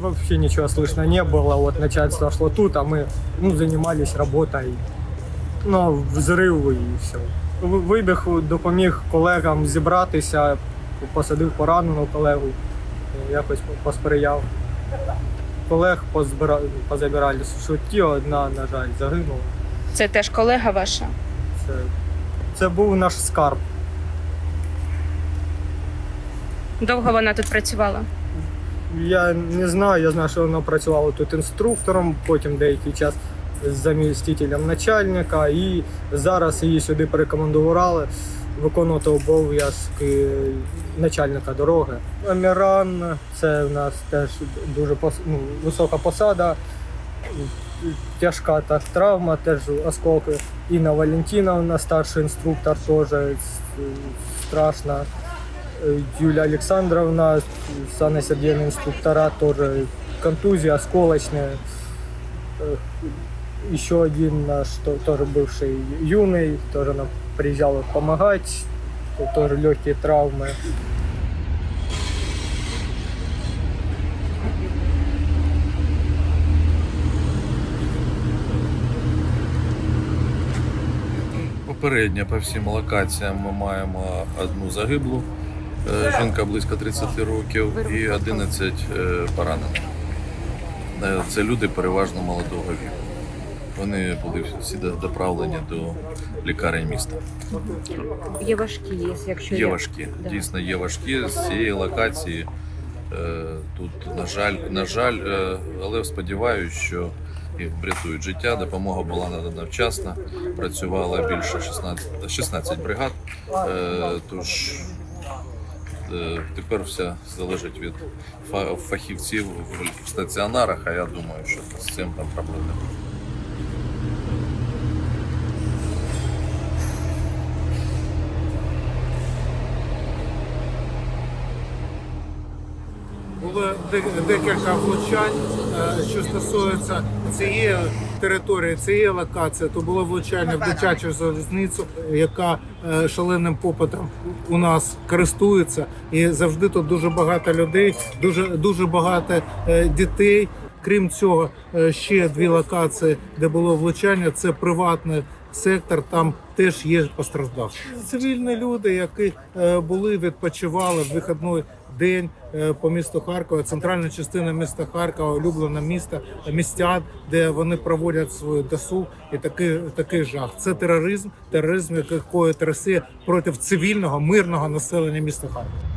вообще ничего слышно не было. Вот начальство шло тут, а мы ну, занимались работой. Ну, взрив і все. Ви- Вибіг, допоміг колегам зібратися, посадив пораненого колегу, якось посприяв. Колег позбира... позабирали швидкі, одна, на жаль, загинула. Це теж колега ваша. Це, це був наш скарб. Довго вона тут працювала. Я не знаю, я знаю, що вона працювала тут інструктором, потім деякий час замістителем начальника, і зараз її сюди порекомендували виконувати обов'язки начальника дороги. Аміран це в нас теж дуже пос- ну, висока посада, тяжка так травма, теж осколки. Інна Валентиновна, старший інструктор, теж с- страшно. Юлия Александровна, Санна Сергеевна инструктора, тоже контузия, осколочная. Э, Еще один наш, то- тоже бывший юный, тоже нам приезжал помогать, то- тоже легкие травмы. Попередньо по всім локаціям ми маємо одну загиблу, е, жінка близько 30 років і 11 е, поранених. Е, Це люди переважно молодого віку. Вони були всі доправлені до лікарень міста. Є важкі, є, якщо Є важкі, Да. дійсно є важкі з цієї локації. е, Тут, на жаль, на жаль, е, але сподіваюся, що їх врятують життя. Допомога була надана вчасно. Працювало більше 16, 16 бригад. Е, Тож е, тепер все залежить від фа- фахівців в стаціонарах, а я думаю, що з цим там проблем не буде. Було декілька влучань, е, що стосується цієї території, цієї локації, то було влучання в дитячу залізницю, яка е, шаленим попитом у нас користується, і завжди тут дуже багато людей, дуже дуже багато е, дітей. Крім цього, ще дві локації, де було влучання. Це приватний сектор. Там теж є постраждавші. Цивільні люди, які були, відпочивали в вихідний день е, по місту Харкова, центральна частина міста Харкова, улюблена міста містян, де вони проводять свою досуг, і такий, такий жах. Це тероризм, тероризм, який коїть Росія проти цивільного мирного населення міста Харкова.